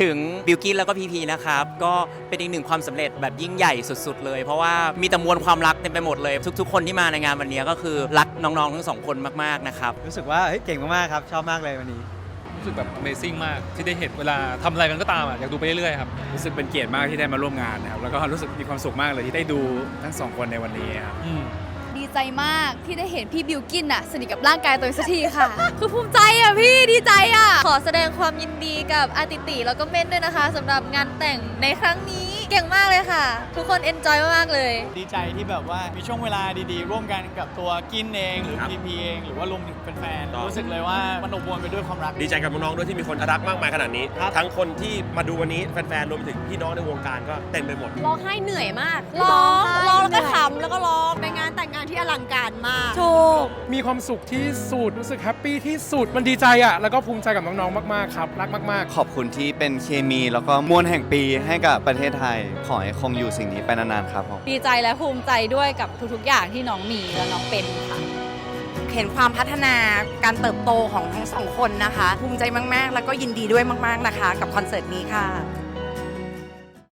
ถึงบิวกินแล้วก็พีพีนะครับ ก็เป็นอีกหนึ่งความสำเร็จแบบยิ่งใหญ่สุดๆเลย เพราะว่ามีแต่มวลความรักเต็มไปหมดเลย ทุก ๆ คนที่มาในงานวันนี้ก็คือรักน้องๆทั้งสองคนมากๆนะครับรู้สึกว่าเฮ้ยเก่งมากๆครับชอบมากเลยวันนี้ รู้สึกแบบ Amazing มากที่ได้เห็นเวลาทำอะไรกันก็ตามอะอยากดูไปเรื่อยๆครับรู้สึกเป็นเกียรติมากที่ได้มาร่วมงานนะครับแล้วก็รู้สึกมีความสุขมากเลยที่ได้ดูทั้งสองคนในวันนี้ครับอืมดี ใจมากที่ได้เห็นพี่บิวกินน่ะสนิทกับร่างกายตัวเองสักทีค่ะ คือภูมิใจอะพี่ดีใจอะขอแสดงความยินดีกับอาติติแล้วก็เม่นด้วยนะคะสำหรับงานแต่งในครั้งนี้เก่งมากเลยค่ะ ทุกคนเอนจอยมากๆเลย ดีใจที่แบบว่ามีช่วงเวลาดีๆ ร่วมกันกับตัวกินเองหรือครับพีพีเอง หรือว่ารวมถึงแฟนครับๆรู้สึกเลยว่ามันอบอวลไปด้วยความรัก ดีใจกับน้องๆด้วยที่มีคนรักมากมายขนาดนี้ ทั้งคนที่มาดูวันนี้แฟนๆรวมถึงพี่น้องในวงการก็เต็มไปหมดร้องไห้เหนื่อยมากร้องไห้ร้องแล้วก็เหนื่ยขำแล้วก็ร้อง กถูกมีความสุขที่สุดรู้สึกแฮปปี้ที่สุดมันดีใจอะ่ะแล้วก็ภูมิใจกับน้องๆมากๆครับ รักมากๆขอบคุณที่เป็นเคมีแล้วก็มวลแห่งปีให้กับประเทศไทย ขอให้คงอยู่สิ่งนี้ไปนานๆครับผม ดีใจและภูมิใจด้วยกับทุกๆ อย่างที่น้องมีและน้องเป็นค่ะ เห็นความพัฒนาการเติบโตของทั้งสองคนนะคะ ภูมิใจมาก ๆ แล้วก็ยินดีด้วยมาก ๆ นะคะ กับคอนเสิร์ตนี้ค่ะ